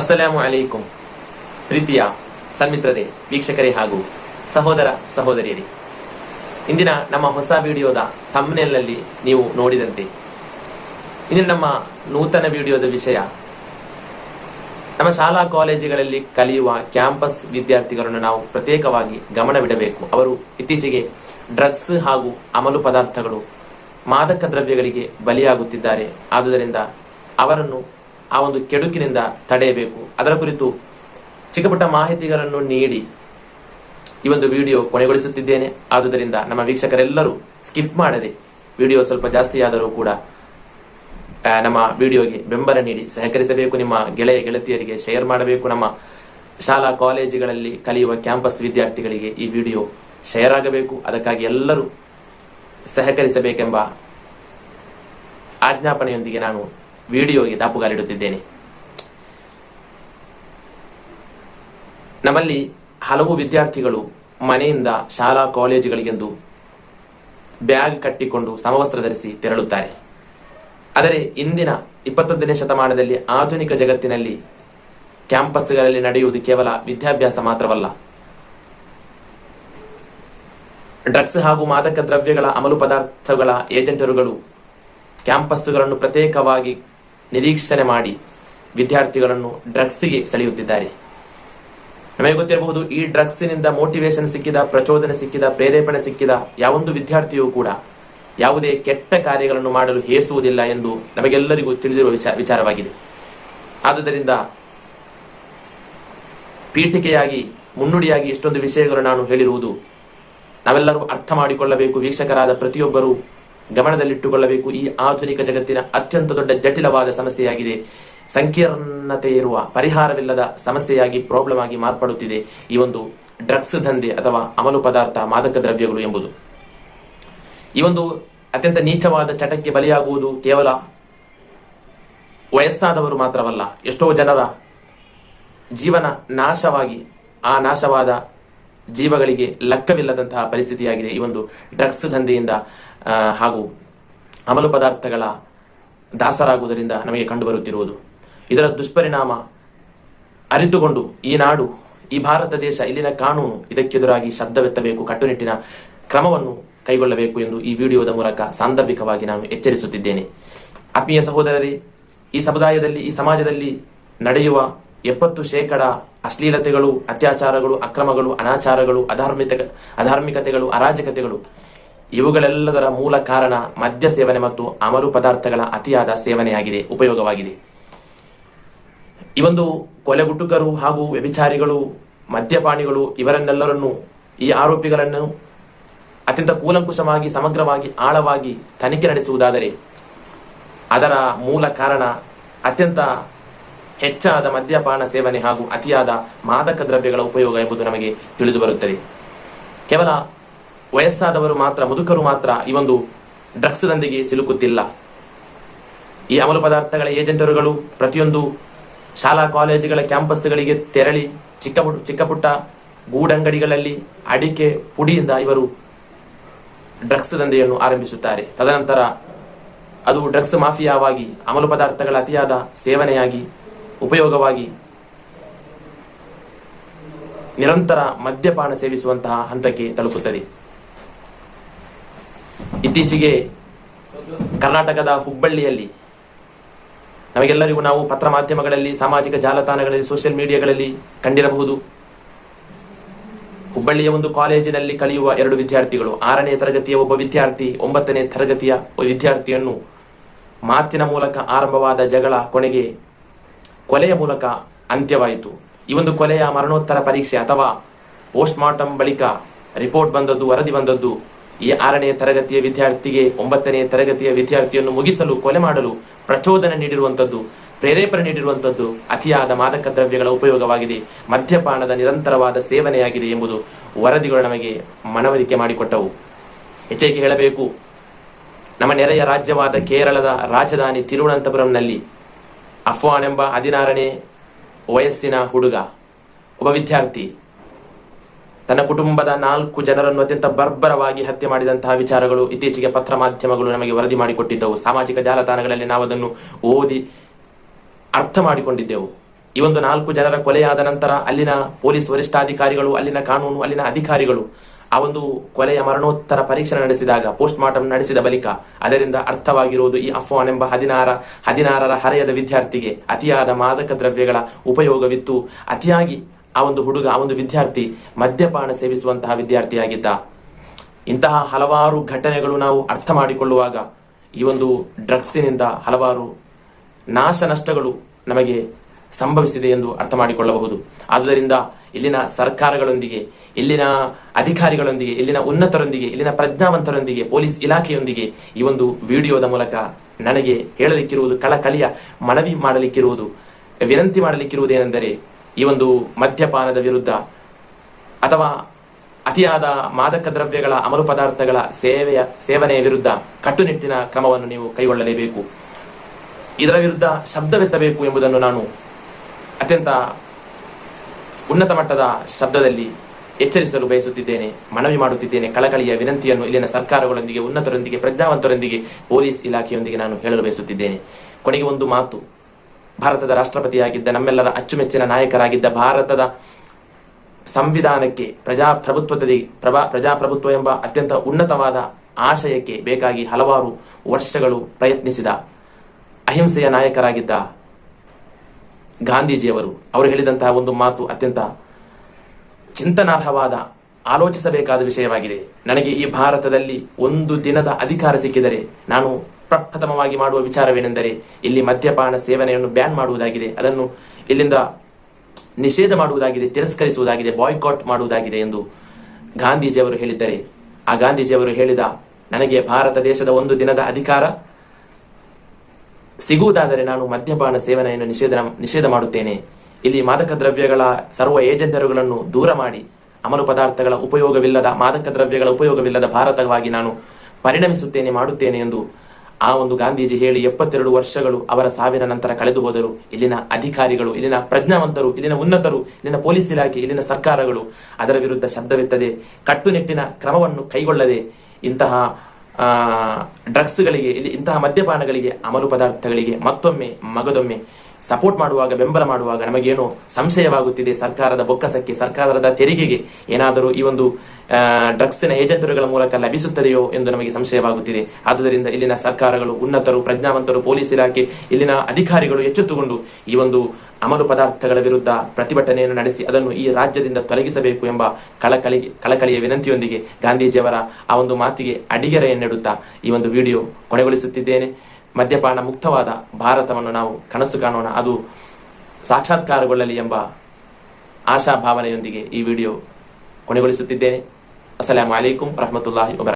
ಅಸ್ಸಲಾಮು ಅಲೈಕುಂ ಪ್ರೀತಿಯ, ಸನ್ಮಿತ್ರರೇ, ವೀಕ್ಷಕರೇ ಹಾಗೂ ಸಹೋದರ ಸಹೋದರಿಯರೇ. ಇಂದಿನ ನಮ್ಮ ಹೊಸ ವಿಡಿಯೋದ ಥಂಬ್ನೇಲ್ನಲ್ಲಿ ನೀವು ನೋಡಿದಂತೆ. ಇಂದಿನ ನಮ್ಮ ನೂತನ ವಿಡಿಯೋದ ವಿಷಯ, ನಮ್ಮ ಶಾಲಾ ಕಾಲೇಜುಗಳಲ್ಲಿ ಕಲಿಯುವ ಕ್ಯಾಂಪಸ್ ವಿದ್ಯಾರ್ಥಿಗಳನ್ನು ನಾವು ಪ್ರತ್ಯೇಕವಾಗಿ ಗಮನವಿಡಬೇಕು. ಅವರು ಇತ್ತೀಚೆಗೆ ಡ್ರಗ್ಸ್ ಹಾಗೂ ಅಮಲು ಪದಾರ್ಥಗಳು, ಮಾದಕ ದ್ರವ್ಯಗಳಿಗೆ ಬಲಿಯಾಗುತ್ತಿದ್ದಾರೆ. ಆದುದರಿಂದ ಅವರನ್ನು ಆ ಒಂದು ಕೆಡುಕಿನಿಂದ ತಡೆಯಬೇಕು. ಅದರ ಕುರಿತು ಚಿಕ್ಕಪುಟ್ಟ ಮಾಹಿತಿಗಳನ್ನು ನೀಡಿ ಈ ಒಂದು ವಿಡಿಯೋ ಕೊನೆಗೊಳಿಸುತ್ತಿದ್ದೇನೆ. ಆದುದರಿಂದ ನಮ್ಮ ವೀಕ್ಷಕರೆಲ್ಲರೂ ಸ್ಕಿಪ್ ಮಾಡದೆ ವಿಡಿಯೋ ಸ್ವಲ್ಪ ಜಾಸ್ತಿ ಆದರೂ ಕೂಡ ನಮ್ಮ ವಿಡಿಯೋಗೆ ಬೆಂಬಲ ನೀಡಿ ಸಹಕರಿಸಬೇಕು. ನಿಮ್ಮ ಗೆಳೆಯ ಗೆಳತಿಯರಿಗೆ ಶೇರ್ ಮಾಡಬೇಕು. ನಮ್ಮ ಶಾಲಾ ಕಾಲೇಜುಗಳಲ್ಲಿ ಕಲಿಯುವ ಕ್ಯಾಂಪಸ್ ವಿದ್ಯಾರ್ಥಿಗಳಿಗೆ ಈ ವಿಡಿಯೋ ಶೇರ್ ಆಗಬೇಕು. ಅದಕ್ಕಾಗಿ ಎಲ್ಲರೂ ಸಹಕರಿಸಬೇಕೆಂಬ ಆಜ್ಞಾಪನೆಯೊಂದಿಗೆ ನಾನು ವಿಡಿಯೋಗೆ ದಾಪುಗಾಲಿಡುತ್ತಿದ್ದೇನೆ. ನಮ್ಮಲ್ಲಿ ಹಲವು ವಿದ್ಯಾರ್ಥಿಗಳು ಮನೆಯಿಂದ ಶಾಲಾ ಕಾಲೇಜುಗಳಿಗೆಂದು ಬ್ಯಾಗ್ ಕಟ್ಟಿಕೊಂಡು ಸಮವಸ್ತ್ರ ಧರಿಸಿ ತೆರಳುತ್ತಾರೆ. ಆದರೆ ಇಂದಿನ ಇಪ್ಪತ್ತೊಂದನೇ ಶತಮಾನದಲ್ಲಿ ಆಧುನಿಕ ಜಗತ್ತಿನಲ್ಲಿ ಕ್ಯಾಂಪಸ್ಗಳಲ್ಲಿ ನಡೆಯುವುದು ಕೇವಲ ವಿದ್ಯಾಭ್ಯಾಸ ಮಾತ್ರವಲ್ಲ. ಡ್ರಗ್ಸ್ ಹಾಗೂ ಮಾದಕ ದ್ರವ್ಯಗಳ ಅಮಲು ಪದಾರ್ಥಗಳ ಏಜೆಂಟರುಗಳು ಕ್ಯಾಂಪಸ್ಗಳನ್ನು ಪ್ರತ್ಯೇಕವಾಗಿ ನಿರೀಕ್ಷಣೆ ಮಾಡಿ ವಿದ್ಯಾರ್ಥಿಗಳನ್ನು ಡ್ರಗ್ಸ್ಗೆ ಸೆಳೆಯುತ್ತಿದ್ದಾರೆ. ನಮಗೆ ಗೊತ್ತಿರಬಹುದು, ಈ ಡ್ರಗ್ಸ್ನಿಂದ ಮೋಟಿವೇಶನ್ ಸಿಕ್ಕಿದ, ಪ್ರಚೋದನೆ ಸಿಕ್ಕಿದ, ಪ್ರೇರೇಪಣೆ ಸಿಕ್ಕಿದ ಯಾವೊಂದು ವಿದ್ಯಾರ್ಥಿಯೂ ಕೂಡ ಯಾವುದೇ ಕೆಟ್ಟ ಕಾರ್ಯಗಳನ್ನು ಮಾಡಲು ಹೇಸುವುದಿಲ್ಲ ಎಂದು ನಮಗೆಲ್ಲರಿಗೂ ತಿಳಿದಿರುವ ವಿಚಾರ ವಿಚಾರವಾಗಿದೆ. ಆದುದರಿಂದ ಪೀಠಿಕೆಯಾಗಿ, ಮುನ್ನುಡಿಯಾಗಿ ಇಷ್ಟೊಂದು ವಿಷಯಗಳು ನಾನು ಹೇಳಿರುವುದು ನಾವೆಲ್ಲರೂ ಅರ್ಥ ಮಾಡಿಕೊಳ್ಳಬೇಕು. ವೀಕ್ಷಕರಾದ ಪ್ರತಿಯೊಬ್ಬರೂ ಗಮನದಲ್ಲಿಟ್ಟುಕೊಳ್ಳಬೇಕು. ಈ ಆಧುನಿಕ ಜಗತ್ತಿನ ಅತ್ಯಂತ ದೊಡ್ಡ ಜಟಿಲವಾದ ಸಮಸ್ಯೆಯಾಗಿದೆ. ಸಂಕೀರ್ಣತೆ ಇರುವ ಪರಿಹಾರವಿಲ್ಲದ ಸಮಸ್ಯೆಯಾಗಿ ಪ್ರಾಬ್ಲಮ್ ಆಗಿ ಮಾರ್ಪಡುತ್ತಿದೆ ಈ ಒಂದು ಡ್ರಗ್ಸ್ ದಂಧೆ ಅಥವಾ ಅಮಲು ಪದಾರ್ಥ ಮಾದಕ ದ್ರವ್ಯಗಳು ಎಂಬುದು. ಈ ಒಂದು ಅತ್ಯಂತ ನೀಚವಾದ ಚಟಕ್ಕೆ ಬಲಿಯಾಗುವುದು ಕೇವಲ ವಯಸ್ಸಾದವರು ಮಾತ್ರವಲ್ಲ, ಎಷ್ಟೋ ಜನರ ಜೀವನ ನಾಶವಾಗಿ, ಆ ನಾಶವಾದ ಜೀವಗಳಿಗೆ ಲೆಕ್ಕವಿಲ್ಲದಂತಹ ಪರಿಸ್ಥಿತಿಯಾಗಿದೆ. ಈ ಒಂದು ಡ್ರಗ್ಸ್ ದಂಧೆಯಿಂದ ಹಾಗೂ ಅಮಲು ಪದಾರ್ಥಗಳ ದಾಸರಾಗುವುದರಿಂದ ನಮಗೆ ಕಂಡುಬರುತ್ತಿರುವುದು. ಇದರ ದುಷ್ಪರಿಣಾಮ ಅರಿತುಕೊಂಡು ಈ ನಾಡು, ಈ ಭಾರತ ದೇಶ ಇಲ್ಲಿನ ಕಾನೂನು ಇದಕ್ಕೆದುರಾಗಿ ಶಬ್ದವೆತ್ತಬೇಕು, ಕಟ್ಟುನಿಟ್ಟಿನ ಕ್ರಮವನ್ನು ಕೈಗೊಳ್ಳಬೇಕು ಎಂದು ಈ ವಿಡಿಯೋದ ಮೂಲಕ ಸಾಂದರ್ಭಿಕವಾಗಿ ನಾನು ಎಚ್ಚರಿಸುತ್ತಿದ್ದೇನೆ. ಆತ್ಮೀಯ ಸಹೋದರರೇ, ಈ ಸಮುದಾಯದಲ್ಲಿ, ಈ ಸಮಾಜದಲ್ಲಿ ನಡೆಯುವ ಎಪ್ಪತ್ತು ಶೇಕಡ ಅಶ್ಲೀಲತೆಗಳು, ಅತ್ಯಾಚಾರಗಳು, ಅಕ್ರಮಗಳು, ಅನಾಚಾರಗಳು ಅಧಾರ್ಮಿಕ ಅಧಾರ್ಮಿಕತೆಗಳು, ಅರಾಜಕತೆಗಳು, ಇವುಗಳೆಲ್ಲದರ ಮೂಲ ಕಾರಣ ಮದ್ಯ ಸೇವನೆ ಮತ್ತು ಅಮರು ಪದಾರ್ಥಗಳ ಅತಿಯಾದ ಸೇವನೆಯಾಗಿದೆ, ಉಪಯೋಗವಾಗಿದೆ. ಈ ಒಂದು ಕೊಲೆಗುಟ್ಟುಕರು ಹಾಗೂ ವ್ಯಭಿಚಾರಿಗಳು ಮದ್ಯಪಾಣಿಗಳು ಇವರನ್ನೆಲ್ಲರನ್ನು, ಈ ಆರೋಪಿಗಳನ್ನು ಅತ್ಯಂತ ಕೂಲಂಕುಷವಾಗಿ, ಸಮಗ್ರವಾಗಿ, ಆಳವಾಗಿ ತನಿಖೆ ನಡೆಸುವುದಾದರೆ ಅದರ ಮೂಲ ಕಾರಣ ಅತ್ಯಂತ ಹೆಚ್ಚಾದ ಮದ್ಯಪಾನ ಸೇವನೆ ಹಾಗೂ ಅತಿಯಾದ ಮಾದಕ ದ್ರವ್ಯಗಳ ಉಪಯೋಗ ಎಂಬುದು ನಮಗೆ ತಿಳಿದು ಬರುತ್ತದೆ. ಕೇವಲ ವಯಸ್ಸಾದವರು ಮಾತ್ರ, ಮುದುಕರು ಮಾತ್ರ ಈ ಒಂದು ಡ್ರಗ್ಸ್ ದಂಧೆಗೆ ಸಿಲುಕುತ್ತಿಲ್ಲ. ಈ ಅಮಲು ಪದಾರ್ಥಗಳ ಏಜೆಂಟರುಗಳು ಪ್ರತಿಯೊಂದು ಶಾಲಾ ಕಾಲೇಜುಗಳ ಕ್ಯಾಂಪಸ್ಗಳಿಗೆ ತೆರಳಿ ಚಿಕ್ಕ ಚಿಕ್ಕ ಪುಟ್ಟ ಗೂಡಂಗಡಿಗಳಲ್ಲಿ ಅಡಿಕೆ ಪುಡಿಯಿಂದ ಇವರು ಡ್ರಗ್ಸ್ ದಂಧೆಯನ್ನು ಆರಂಭಿಸುತ್ತಾರೆ. ತದನಂತರ ಅದು ಡ್ರಗ್ಸ್ ಮಾಫಿಯಾವಾಗಿ ಅಮಲು ಪದಾರ್ಥಗಳ ಅತಿಯಾದ ಸೇವನೆಯಾಗಿ ಉಪಯೋಗವಾಗಿ ನಿರಂತರ ಮದ್ಯಪಾನ ಸೇವಿಸುವಂತಹ ಹಂತಕ್ಕೆ ತಲುಪುತ್ತದೆ. ಇತ್ತೀಚೆಗೆ ಕರ್ನಾಟಕದ ಹುಬ್ಬಳ್ಳಿಯಲ್ಲಿ ನಮಗೆಲ್ಲರಿಗೂ ನಾವು ಪತ್ರ ಮಾಧ್ಯಮಗಳಲ್ಲಿ, ಸಾಮಾಜಿಕ ಜಾಲತಾಣಗಳಲ್ಲಿ, ಸೋಷಿಯಲ್ ಮೀಡಿಯಾಗಳಲ್ಲಿ ಕಂಡಿರಬಹುದು. ಹುಬ್ಬಳ್ಳಿಯ ಒಂದು ಕಾಲೇಜಿನಲ್ಲಿ ಕಲಿಯುವ ಎರಡು ವಿದ್ಯಾರ್ಥಿಗಳು, ಆರನೇ ತರಗತಿಯ ಒಬ್ಬ ವಿದ್ಯಾರ್ಥಿ, ಒಂಬತ್ತನೇ ತರಗತಿಯ ವಿದ್ಯಾರ್ಥಿಯನ್ನು ಮಾತಿನ ಮೂಲಕ ಆರಂಭವಾದ ಜಗಳ ಕೊನೆಗೆ ಕೊಲೆಯ ಮೂಲಕ ಅಂತ್ಯವಾಯಿತು. ಈ ಒಂದು ಕೊಲೆಯ ಮರಣೋತ್ತರ ಪರೀಕ್ಷೆ ಅಥವಾ ಪೋಸ್ಟ್ ಮಾರ್ಟಮ್ ಬಳಿಕ ರಿಪೋರ್ಟ್ ಬಂದದ್ದು, ವರದಿ ಬಂದದ್ದು, ಈ ಆರನೇ ತರಗತಿಯ ವಿದ್ಯಾರ್ಥಿಗೆ ಒಂಬತ್ತನೇ ತರಗತಿಯ ವಿದ್ಯಾರ್ಥಿಯನ್ನು ಮುಗಿಸಲು, ಕೊಲೆ ಮಾಡಲು ಪ್ರಚೋದನೆ ನೀಡಿರುವಂತದ್ದು ಪ್ರೇರೇಪಣೆ ನೀಡಿರುವಂತದ್ದು ಅತಿಯಾದ ಮಾದಕ ದ್ರವ್ಯಗಳ ಉಪಯೋಗವಾಗಿದೆ. ಮದ್ಯಪಾನದ ನಿರಂತರವಾದ ಸೇವನೆಯಾಗಿದೆ ಎಂಬುದು ವರದಿಗಳು ನಮಗೆ ಮನವರಿಕೆ ಮಾಡಿಕೊಟ್ಟವು. ಹೆಚ್ಚಿಗೆ ಹೇಳಬೇಕು. ನಮ್ಮ ನೆರೆಯ ರಾಜ್ಯವಾದ ಕೇರಳದ ರಾಜಧಾನಿ ತಿರುವನಂತಪುರಂನಲ್ಲಿ ಅಫ್ವಾನ್ ಎಂಬ ಹದಿನಾರನೇ ವಯಸ್ಸಿನ ಹುಡುಗ, ಒಬ್ಬ ವಿದ್ಯಾರ್ಥಿ. ತನ್ನ ಕುಟುಂಬದ ನಾಲ್ಕು ಜನರನ್ನು ಅತ್ಯಂತ ಬರ್ಬರವಾಗಿ ಹತ್ಯೆ ಮಾಡಿದಂತಹ ವಿಚಾರಗಳು ಇತ್ತೀಚೆಗೆ ಪತ್ರ ಮಾಧ್ಯಮಗಳು ನಮಗೆ ವರದಿ ಮಾಡಿಕೊಟ್ಟಿದ್ದವು. ಸಾಮಾಜಿಕ ಜಾಲತಾಣಗಳಲ್ಲಿ ನಾವು ಅದನ್ನು ಓದಿ ಅರ್ಥ ಮಾಡಿಕೊಂಡಿದ್ದೆವು. ಈ ಒಂದು ನಾಲ್ಕು ಜನರ ಕೊಲೆಯಾದ ನಂತರ ಅಲ್ಲಿನ ಪೊಲೀಸ್ ವರಿಷ್ಠಾಧಿಕಾರಿಗಳು, ಅಲ್ಲಿನ ಕಾನೂನು, ಅಲ್ಲಿನ ಅಧಿಕಾರಿಗಳು ಆ ಒಂದು ಕೊಲೆಯ ಮರಣೋತ್ತರ ಪರೀಕ್ಷೆ ನಡೆಸಿದಾಗ ಪೋಸ್ಟ್ ಮಾರ್ಟಮ್ ನಡೆಸಿದ ಬಳಿಕ ಅದರಿಂದ ಅರ್ಥವಾಗಿರುವುದು ಈ ಅಫ್ವಾನ್ ಎಂಬ ಹದಿನಾರ, ಹದಿನಾರರ ಹರೆಯದ ವಿದ್ಯಾರ್ಥಿಗೆ ಅತಿಯಾದ ಮಾದಕ ದ್ರವ್ಯಗಳ ಉಪಯೋಗವಿತ್ತು. ಅತಿಯಾಗಿ ಆ ಒಂದು ಹುಡುಗ, ಆ ಒಂದು ವಿದ್ಯಾರ್ಥಿ ಮದ್ಯಪಾನ ಸೇವಿಸುವಂತಹ ವಿದ್ಯಾರ್ಥಿಯಾಗಿದ್ದ. ಇಂತಹ ಹಲವಾರು ಘಟನೆಗಳು ನಾವು ಅರ್ಥ ಮಾಡಿಕೊಳ್ಳುವಾಗ ಈ ಒಂದು ಡ್ರಗ್ಸಿನಿಂದ ಹಲವಾರು ನಾಶ ನಷ್ಟಗಳು ನಮಗೆ ಸಂಭವಿಸಿದೆ ಎಂದು ಅರ್ಥ ಮಾಡಿಕೊಳ್ಳಬಹುದು. ಆದುದರಿಂದ ಇಲ್ಲಿನ ಸರ್ಕಾರಗಳೊಂದಿಗೆ, ಇಲ್ಲಿನ ಅಧಿಕಾರಿಗಳೊಂದಿಗೆ, ಇಲ್ಲಿನ ಉನ್ನತರೊಂದಿಗೆ, ಇಲ್ಲಿನ ಪ್ರಜ್ಞಾವಂತರೊಂದಿಗೆ, ಪೊಲೀಸ್ ಇಲಾಖೆಯೊಂದಿಗೆ ಈ ಒಂದು ವಿಡಿಯೋದ ಮೂಲಕ ನನಗೆ ಹೇಳಲಿಕ್ಕಿರುವುದು, ಕಳಕಳಿಯ ಮನವಿ ಮಾಡಲಿಕ್ಕಿರುವುದು, ವಿನಂತಿ ಮಾಡಲಿಕ್ಕಿರುವುದೇನೆಂದರೆ ಈ ಒಂದು ಮದ್ಯಪಾನದ ವಿರುದ್ಧ ಅಥವಾ ಅತಿಯಾದ ಮಾದಕ ದ್ರವ್ಯಗಳ ಅಮಲು ಪದಾರ್ಥಗಳ ಸೇವೆಯ, ಸೇವನೆಯ ವಿರುದ್ಧ ಕಟ್ಟುನಿಟ್ಟಿನ ಕ್ರಮವನ್ನು ನೀವು ಕೈಗೊಳ್ಳಲೇಬೇಕು. ಇದರ ವಿರುದ್ಧ ಶಬ್ದವೆತ್ತಬೇಕು ಎಂಬುದನ್ನು ನಾನು ಅತ್ಯಂತ ಉನ್ನತ ಮಟ್ಟದ ಶಬ್ದದಲ್ಲಿ ಎಚ್ಚರಿಸಲು ಬಯಸುತ್ತಿದ್ದೇನೆ, ಮನವಿ ಮಾಡುತ್ತಿದ್ದೇನೆ. ಕಳಕಳಿಯ ವಿನಂತಿಯನ್ನು ಇಲ್ಲಿನ ಸರ್ಕಾರಗಳೊಂದಿಗೆ, ಉನ್ನತರೊಂದಿಗೆ, ಪ್ರಜ್ಞಾವಂತರೊಂದಿಗೆ ಪೊಲೀಸ್ ಇಲಾಖೆಯೊಂದಿಗೆ ನಾನು ಹೇಳಲು ಬಯಸುತ್ತಿದ್ದೇನೆ. ಕೊನೆಗೆ ಒಂದು ಮಾತು. ಭಾರತದ ರಾಷ್ಟ್ರಪತಿಯಾಗಿದ್ದ, ನಮ್ಮೆಲ್ಲರ ಅಚ್ಚುಮೆಚ್ಚಿನ ನಾಯಕರಾಗಿದ್ದ ಭಾರತದ ಸಂವಿಧಾನಕ್ಕೆ ಪ್ರಜಾಪ್ರಭುತ್ವದಲ್ಲಿ ಪ್ರಭಾ, ಪ್ರಜಾಪ್ರಭುತ್ವ ಎಂಬ ಅತ್ಯಂತ ಉನ್ನತವಾದ ಆಶಯಕ್ಕೆ ಬೇಕಾಗಿ ಹಲವಾರು ವರ್ಷಗಳು ಪ್ರಯತ್ನಿಸಿದ ಅಹಿಂಸೆಯ ನಾಯಕರಾಗಿದ್ದ ಗಾಂಧೀಜಿಯವರು, ಅವರು ಹೇಳಿದಂತಹ ಒಂದು ಮಾತು ಅತ್ಯಂತ ಚಿಂತನಾರ್ಹವಾದ, ಆಲೋಚಿಸಬೇಕಾದ ವಿಷಯವಾಗಿದೆ. ನನಗೆ ಈ ಭಾರತದಲ್ಲಿ ಒಂದು ದಿನದ ಅಧಿಕಾರ ಸಿಕ್ಕಿದರೆ, ನಾನು ಪ್ರಪ್ರಥಮವಾಗಿ ಮಾಡುವ ವಿಚಾರವೇನೆಂದರೆ, ಇಲ್ಲಿ ಮದ್ಯಪಾನ ಸೇವನೆಯನ್ನು ಬ್ಯಾನ್ ಮಾಡುವುದಾಗಿದೆ, ಅದನ್ನು ಇಲ್ಲಿಂದ ನಿಷೇಧ ಮಾಡುವುದಾಗಿದೆ, ತಿರಸ್ಕರಿಸುವುದಾಗಿದೆ, ಬಾಯ್ಕಾಟ್ ಮಾಡುವುದಾಗಿದೆ ಎಂದು ಗಾಂಧೀಜಿಯವರು ಹೇಳಿದ್ದಾರೆ. ಆ ಗಾಂಧೀಜಿಯವರು ಹೇಳಿದ, ನನಗೆ ಭಾರತ ದೇಶದ ಒಂದು ದಿನದ ಅಧಿಕಾರ ಸಿಗುವುದಾದರೆ ನಾನು ಮದ್ಯಪಾನ ಸೇವನೆಯನ್ನು ನಿಷೇಧ ನಿಷೇಧ ಮಾಡುತ್ತೇನೆ. ಇಲ್ಲಿ ಮಾದಕ ದ್ರವ್ಯಗಳ ಸರ್ವ ಏಜೆಂಟರುಗಳನ್ನು ದೂರ ಮಾಡಿ ಅಮಲು ಪದಾರ್ಥಗಳ ಉಪಯೋಗವಿಲ್ಲದ ಮಾದಕ ದ್ರವ್ಯಗಳ ಉಪಯೋಗವಿಲ್ಲದ ಭಾರತವಾಗಿ ನಾನು ಪರಿಣಮಿಸುತ್ತೇನೆ, ಮಾಡುತ್ತೇನೆ ಎಂದು ಆ ಒಂದು ಗಾಂಧೀಜಿ ಹೇಳಿ ಎಪ್ಪತ್ತೆರಡು ವರ್ಷಗಳು ಅವರ ಸಾವಿನ ನಂತರ ಕಳೆದು ಹೋದರು. ಇಲ್ಲಿನ ಅಧಿಕಾರಿಗಳು, ಇಲ್ಲಿನ ಪ್ರಜ್ಞಾವಂತರು, ಇಲ್ಲಿನ ಉನ್ನತರು, ಇಲ್ಲಿನ ಪೊಲೀಸ್ ಇಲಾಖೆ, ಇಲ್ಲಿನ ಸರ್ಕಾರಗಳು ಅದರ ವಿರುದ್ಧ ಶಬ್ದವಿತ್ತದೆ. ಕಟ್ಟುನಿಟ್ಟಿನ ಕ್ರಮವನ್ನು ಕೈಗೊಳ್ಳದೆ ಇಂತಹ ಡ್ರಗ್ಸ್ಗಳಿಗೆ ಇಂತಹ ಮದ್ಯಪಾನಗಳಿಗೆ ಅಮಲು ಪದಾರ್ಥಗಳಿಗೆ ಮತ್ತೊಮ್ಮೆ ಮಗದೊಮ್ಮೆ ಸಪೋರ್ಟ್ ಮಾಡುವಾಗ, ಬೆಂಬಲ ಮಾಡುವಾಗ ನಮಗೇನೋ ಸಂಶಯವಾಗುತ್ತಿದೆ ಸರ್ಕಾರದ ಬೊಕ್ಕಸಕ್ಕೆ, ಸರ್ಕಾರದ ತೆರಿಗೆಗೆ. ಏನಾದರೂ ಈ ಒಂದು ಡ್ರಗ್ಸಿನ ಏಜೆಂಟರುಗಳ ಮೂಲಕ ಲಭಿಸುತ್ತದೆಯೋ ಎಂದು ನಮಗೆ ಸಂಶಯವಾಗುತ್ತಿದೆ. ಆದುದರಿಂದ ಇಲ್ಲಿನ ಸರ್ಕಾರಗಳು ಉನ್ನತರು, ಪ್ರಜ್ಞಾವಂತರು, ಪೊಲೀಸ್ ಇಲಾಖೆ, ಇಲ್ಲಿನ ಅಧಿಕಾರಿಗಳು ಎಚ್ಚೆತ್ತುಕೊಂಡು ಈ ಒಂದು ಅಮಲು ಪದಾರ್ಥಗಳ ವಿರುದ್ಧ ಪ್ರತಿಭಟನೆಯನ್ನು ನಡೆಸಿ ಅದನ್ನು ಈ ರಾಜ್ಯದಿಂದ ತೊಲಗಿಸಬೇಕು ಎಂಬ ಕಳಕಳಿ ಕಳಕಳಿಯ ವಿನಂತಿಯೊಂದಿಗೆ ಗಾಂಧೀಜಿಯವರ ಆ ಒಂದು ಮಾತಿಗೆ ಅಡಿಗೆರೆಯನ್ನಿಡುತ್ತಾ ಈ ಒಂದು ವಿಡಿಯೋ ಕೊನೆಗೊಳಿಸುತ್ತಿದ್ದೇನೆ. ಮದ್ಯಪಾನ ಮುಕ್ತವಾದ ಭಾರತವನ್ನು ನಾವು ಕನಸು ಕಾಣೋಣ. ಅದು ಸಾಕ್ಷಾತ್ಕಾರಗೊಳ್ಳಲಿ ಎಂಬ ಆಶಾಭಾವನೆಯೊಂದಿಗೆ ಈ ವಿಡಿಯೋ ಕೊನೆಗೊಳಿಸುತ್ತಿದ್ದೇನೆ. ಅಸ್ಸಲಾಂ ಅಲೈಕುಂ ರಹಮತುಲ್ಲಾಹಿ ವಬರ